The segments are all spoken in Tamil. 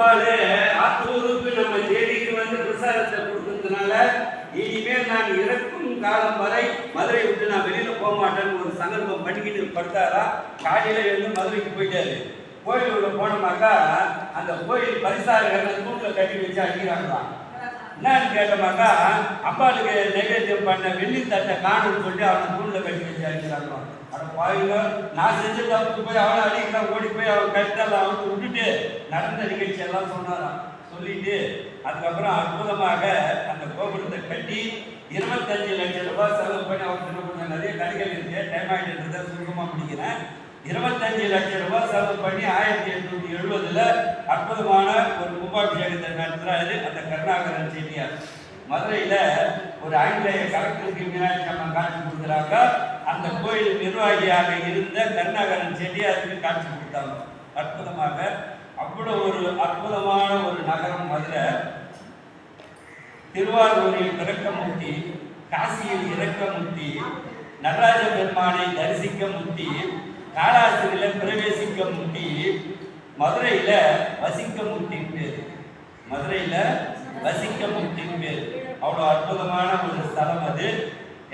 அம்பாளே ஆத்தூருக்கு நம்ம தேடிக்கு வந்து பிரசாரத்தை கொடுக்கறதுனால இனிமேல் நான் இறக்கும் காலம் வரை மதுரை விட்டு நான் வெளியில போக மாட்டேன்னு ஒரு சந்தர்ப்பம் பண்ணிக்கிட்டு படுத்தாரா? காலையில எழுந்து மதுரைக்கு போயிட்டாரு. கோயில் உள்ள போனோமாக்கா அந்த கோயில் பரிசாரங்களை தூக்கில் கட்டி வச்சு அடிக்கிறாங்களாம். என்னன்னு கேட்டமாக்கா அப்பாளுக்கு நைவேத்தியம் பண்ண வெள்ளி தட்டை காணும்னு சொல்லி அவனை தூணில் கட்டி வச்சு அடிக்கிறாங்க அட பாருங்க நான் செஞ்சது அவனுக்கு போய் அவனை அடிக்கலாம் ஓடி போய் அவன் கட்டால அவனுக்கு விட்டுட்டு நடந்த நிகழ்ச்சி எல்லாம் சொன்னாராம். சொல்லிட்டு அதுக்கப்புறம் அற்புதமாக அந்த கோபுரத்தை கட்டி இருபத்தஞ்சு லட்சம் ரூபாய் செலவு பண்ணி அவன் என்ன பண்ண நிறைய கடைகள் இருக்கு டைம் ஆகிட்டு சுருக்கமாக முடிக்கிறேன். இருபத்தஞ்சு லட்சம் ரூபாய் செலவு பண்ணி ஆயிரத்தி எட்நூத்தி எழுபதுல அற்புதமான ஒரு கும்பாபிஷேகத்தை நடத்துறாரு அந்த கருணாகரன் செட்டியார். மதுரையில ஒரு ஆங்கிலேய கலெக்டருக்கு மீனாட்சி அம்மன் காட்சி கொடுக்குறாங்க. அந்த கோயில் நிர்வாகியாக இருந்த கருணாகரன் செட்டியாருக்கு காட்சி கொடுத்தாங்க. அற்புதமாக. அவ்வளவு ஒரு அற்புதமான ஒரு நகரம் மதுரை. திருவாரூரில் பிறக்கமுத்தி காசியில் இறக்கமுத்தி நடராஜ பெருமானை தரிசிக்க முத்தி காலாசிரியில பிரவேசிக்க முட்டி மதுரையில வசிக்க முட்டின் பேர் மதுரையில வசிக்க முட்டின் பேர் அவ்வளோ அற்புதமான ஒரு ஸ்தலம் அது.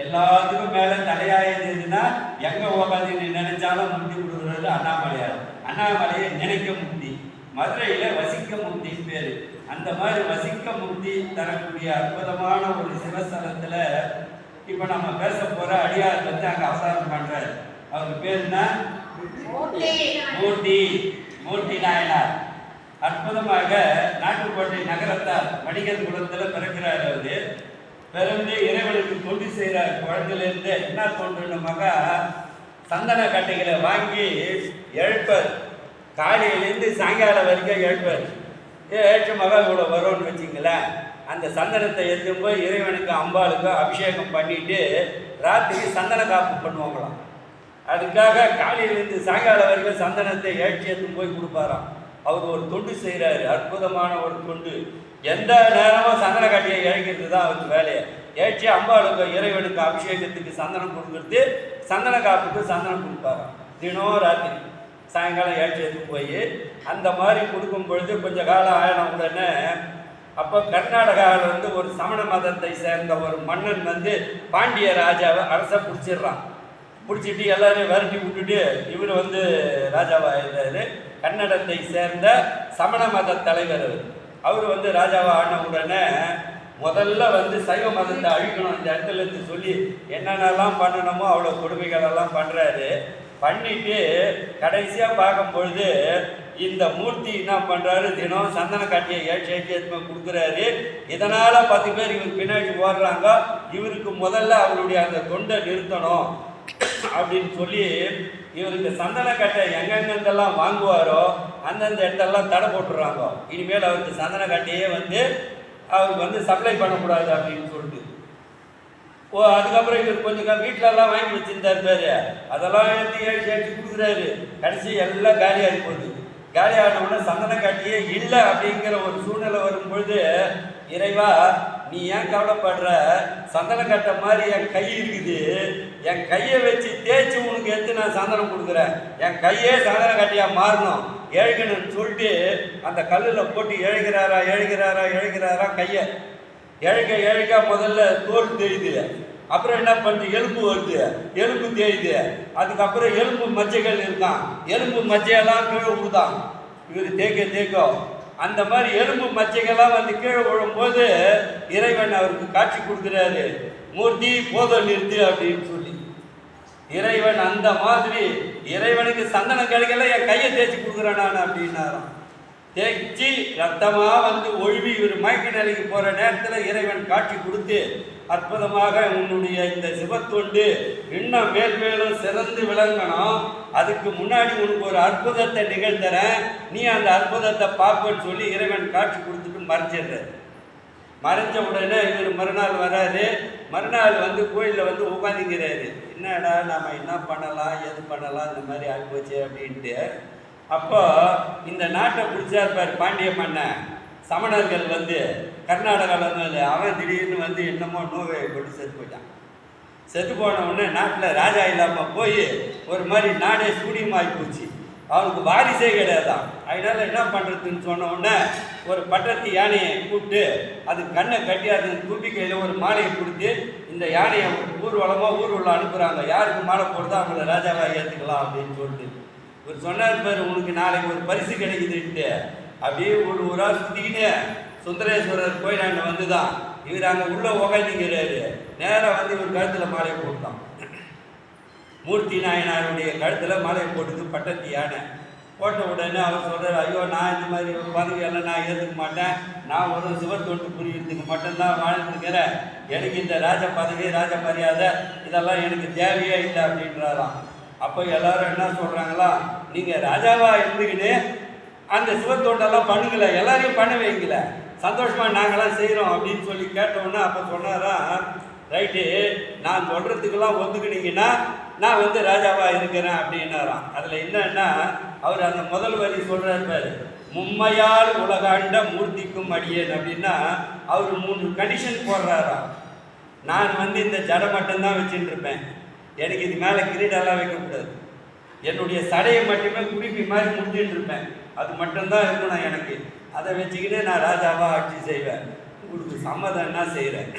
எல்லாத்துக்கும் மேல தலையாயது எதுன்னா எங்க உட்காந்து நீ நினைச்சாலும் முட்டி கொடுக்குறது அண்ணாமலையார். அண்ணாமலையை நினைக்க முத்தி மதுரையில வசிக்க முட்டின் பேர். அந்த மாதிரி வசிக்க முட்டி தரக்கூடிய அற்புதமான ஒரு சிவஸ்தலத்துல இப்ப நம்ம பேச போற அடியார் வந்து அங்க அவதாரம் பண்றாரு. அவருக்கு பேர் என்ன? மூர்த்தி. மூர்த்தி. நாயனார். அற்புதமாக நாட்டுக்கோட்டை நகரத்தார் வணிகர் குலத்துல பிறக்கிறார் அவரு. பிறந்து இறைவனுக்கு தொண்டு செய்கிறார். குழந்தையிலிருந்து என்ன தோன்றுனமாக்கா சந்தன கட்டைகளை வாங்கி எழுப்பர். காலையிலேருந்து சாயங்காலம் வரைக்கும் எழுப்பர். ஏற்ற மகா இவ்வளோ வரும்னு வச்சிங்களேன். அந்த சந்தனத்தை எடுத்துன்னு போய் இறைவனுக்கு அம்பாளுக்கு அபிஷேகம் பண்ணிட்டு ராத்திரி சந்தன காப்பு பண்ணுவாங்களாம். அதுக்காக காலையிலேருந்து சாயங்காலம் வரைக்கும் சந்தனத்தை ஏற்றி எடுத்துன்னு போய் கொடுப்பாராம். அவர் ஒரு தொண்டு செய்கிறாரு அற்புதமான ஒரு தொண்டு. எந்த நேரமும் சந்தன கட்டியை இழைக்கிறது தான் அவருக்கு வேலையை ஏற்றி அம்பாளுக்கு இறைவனுக்கு அபிஷேகத்துக்கு சந்தனம் கொடுக்கறது சந்தன காப்புக்கு சந்தனம் கொடுப்பாராம். தினம் ராத்திரி சாயங்காலம் ஏற்றி எடுத்து போய் அந்த மாதிரி கொடுக்கும் பொழுது கொஞ்சம் காலம் ஆயின உடனே அப்போ கர்நாடகாவில் வந்து ஒரு சமண மதத்தை சேர்ந்த ஒரு மன்னன் வந்து பாண்டிய ராஜாவை அரசை பிடிச்சிடுறான். பிடிச்சிட்டு எல்லாரையும் விரட்டி விட்டுட்டு இவர் வந்து ராஜாவாக இருந்தார் கன்னடத்தை சேர்ந்த சமண மத தலைவர் அவர். வந்து ராஜாவாக ஆன உடனே முதல்ல வந்து சைவ மதத்தை அழிக்கணும் இந்த இடத்துல இருந்து சொல்லி என்னென்னலாம் பண்ணணுமோ அவ்வளோ கொடுமைகளெல்லாம் பண்ணுறாரு பண்ணிட்டு கடைசியாக பார்க்கும்பொழுது இந்த மூர்த்தி என்ன பண்ணுறாரு தினம் சந்தன காட்டியை ஏற்றி ஏற்றி கொடுக்குறாரு. இதனால் பத்து பேர் இவர் பின்னாடி ஓடுறாங்க. இவருக்கு முதல்ல அவருடைய அந்த தொண்டை நிறுத்தணும். அப்படின்னு சொல்லி இவருக்கு இந்த சந்தனக்கட்டை எங்கெங்கெந்தெல்லாம் வாங்குவாரோ அந்தந்த இடத்தெல்லாம் தடை போட்டுடுறாங்க இனிமேல் அவருக்கு சந்தனக்கட்டையே வந்து அவருக்கு வந்து சப்ளை பண்ணக்கூடாது அப்படின்னு சொல்லிட்டு. ஓ அதுக்கப்புறம் இவர் கொஞ்சம் வீட்டிலலாம் வாங்கி வச்சுருந்தார் பேர். அதெல்லாம் எடுத்து ஏற்றி ஏற்றி கொடுக்குறாரு. கடைசி எல்லாம் காலியாகி போகுது. காலியான உடனே சந்தனக்கட்டையே இல்லை அப்படிங்கிற ஒரு சூழ்நிலை வரும்பொழுது இறைவா நீ ஏன் கவலைப்படுற? சந்தனம் கட்ட மாதிரி என் கை இருக்குது. என் கையை வச்சு தேய்ச்சி உனக்கு எடுத்து நான் சந்தனம் கொடுக்குறேன். என் கையே சந்தன கட்டியாக மாறணும். எழுகணும்னு சொல்லிட்டு அந்த கல்லில் போட்டு எழுகிறாரா எழுகிறாரா எழுகிறாரா கையை. எழுக எழுக முதல்ல தோல் தெரியுது அப்புறம் என்ன பண்ணுது எலும்பு வருது. எலும்பு தேயுது. அதுக்கப்புறம் எலும்பு மஜ்ஜைகள் இருக்கான். எலும்பு மஜ்ஜையெல்லாம் கீழே விடுதான் இவர் தேக்க தேக்கம் அந்த மாதிரி எலும்பு மச்சைகள்லாம் வந்து கீழே விழும்போது இறைவன் அவருக்கு காட்சி கொடுக்குறாரு. மூர்த்தி போதல் நிறுத்து அப்படின்னு சொல்லி. இறைவன் அந்த மாதிரி இறைவனுக்கு சந்தனம் கிடைக்கல என் கையை தேய்ச்சி கொடுக்குறேன் நான் அப்படின்னாராம். தேய்ச்சி ரத்தமாக வந்து ஒழுவி இவர் மயக்க நிலைக்கு போகிற நேரத்தில் இறைவன் காட்சி கொடுத்து அற்புதமாக உன்னுடைய இந்த சிவத்தொண்டு இன்னும் மேல் மேலும் சிறந்து விளங்கணும். அதுக்கு முன்னாடி உனக்கு ஒரு அற்புதத்தை நிகழ்த்துறேன். நீ அந்த அற்புதத்தை பார்ப்பன்னு சொல்லி இறைவன் காட்சி கொடுத்துட்டு மறைச்சிடுறாரு மறைஞ்ச உடனே இவர் மறுநாள் வராரு. மறுநாள் வந்து கோயிலில் வந்து உட்காந்துங்கிறாரு என்னடா நாம் என்ன பண்ணலாம்? எது பண்ணலாம்? இந்த மாதிரி ஆகிப்போச்சு அப்படின்ட்டு. அப்போ இந்த நாட்டை பிடிச்சார் பார் பாண்டிய மன்னன். சமணர்கள் வந்து கர்நாடகாவில் வந்து அவன் திடீர்னு வந்து என்னமோ நோவை கொண்டு செத்து போயிட்டான். செத்து போன உடனே நாட்டில் ராஜா இல்லாமல் போய் ஒரு மாதிரி நாடே சூடியமாகி போச்சு. அவனுக்கு வாரிசே கிடையாதான் அதனால் என்ன பண்ணுறதுன்னு சொன்ன உடனே ஒரு பட்டத்து யானையை கூப்பிட்டு அது கண்ணை கட்டி அது தும்பிக்கையில் ஒரு மாலையை கொடுத்து இந்த யானையை ஊர்வலமாக ஊர் உள்ள அனுப்புகிறாங்க யாருக்கு மாலை போடுதோ அவங்கள ராஜாவாக ஏற்றுக்கலாம் அப்படின்னு சொல்லிட்டு. ஒரு சொன்னார் பாரு உனக்கு நாளைக்கு ஒரு பரிசு கிடைக்குதுன்ட்டு. அப்படியே ஒரு ஊரா சுற்றிக்கிட்டு சுந்தரேஸ்வரர் கோயில் அங்கே வந்து தான் இவர் அங்கே உள்ளே உக்காந்துங்கிறாரு நேராக வந்து இவர் கழுத்தில் மாலையை போட்டான். மூர்த்தி நாயனாருடைய கழுத்தில் மாலையை போட்டுது பட்டத்து யானை. போட்ட உடனே அவர் சொல்கிறார் ஐயோ நான் இந்த மாதிரி ஒரு பதவியெல்லாம் நான் ஏற்றுக்க மாட்டேன். நான் ஒரு சிவத்தொண்டு புரியறதுக்கு மட்டும்தான் வாழ்ந்துக்கிறேன் எனக்கு இந்த ராஜ பதவி ராஜ மரியாதை இதெல்லாம் எனக்கு தேவையே இல்லை அப்படின்றாராம். அப்போ எல்லாரும் என்ன சொல்கிறாங்களா நீங்கள் ராஜாவாக இருந்துக்கிட்டு அந்த சிவத்தொண்டெல்லாம் பண்ணுங்கள எல்லாரையும் பண்ண வைங்கல. சந்தோஷமாக நாங்களாம் செய்கிறோம் அப்படின்னு சொல்லி கேட்டோன்னே அப்போ சொன்னாரா ரைட்டு நான் சொல்கிறதுக்கெல்லாம் ஒத்துக்கினீங்கன்னா நான் வந்து ராஜாவாக இருக்கிறேன் அப்படின்னாராம். அதில் என்னன்னா அவர் அந்த முதல் வரி சொல்கிறார் பாரு மும்மையால் உலகாண்ட மூர்த்திக்கும் அடியேன் அப்படின்னா அவர் மூணு கண்டிஷன் போடுறாராம். நான் வந்து இந்த ஜடை மட்டும்தான் வச்சுட்டு இருப்பேன் எனக்கு இது மேலே கிரீடெல்லாம் வைக்கக்கூடாது என்னுடைய சடையை மட்டுமே குடுமி மாதிரி முடிஞ்சுட்டு இருப்பேன். அது மட்டும்தான் இருக்கணும் எனக்கு. அதை வச்சுக்கிட்டு நான் ராஜாவாக ஆட்சி செய்வேன். உங்களுக்கு சம்மதம்னா செய்கிறேன்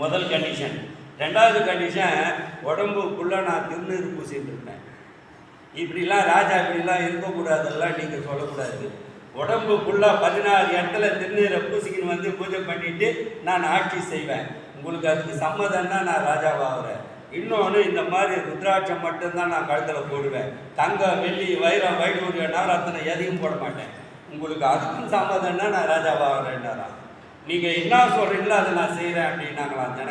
முதல் கண்டிஷன் ரெண்டாவது கண்டிஷன் உடம்புக்குள்ளே நான் திருநீர் பூசிட்டு இருப்பேன். இப்படிலாம் ராஜா இப்படிலாம் இருக்கக்கூடாதெல்லாம் நீங்கள் சொல்லக்கூடாது. உடம்புக்குள்ளே பதினாறு இடத்துல திருநீரை பூசிக்கின்னு வந்து பூஜை பண்ணிவிட்டு நான் ஆட்சி செய்வேன். உங்களுக்கு அதுக்கு சம்மதம்னா நான் ராஜாவாகிறேன் இன்னொன்று இந்த மாதிரி ருத்ராட்சம் மட்டும்தான் நான் கழுத்தில் போடுவேன். தங்கம் வெள்ளி வைரம் வைடூரிய நவரத்னம் எதையும் போட மாட்டேன். உங்களுக்கு அதுக்கும் சம்மதம்னா நான் ராஜாவாகிறேன்னாராம் நீங்கள் என்ன சொல்கிறீங்களோ அதை நான் செய்கிறேன் அப்படின்னாங்களாம்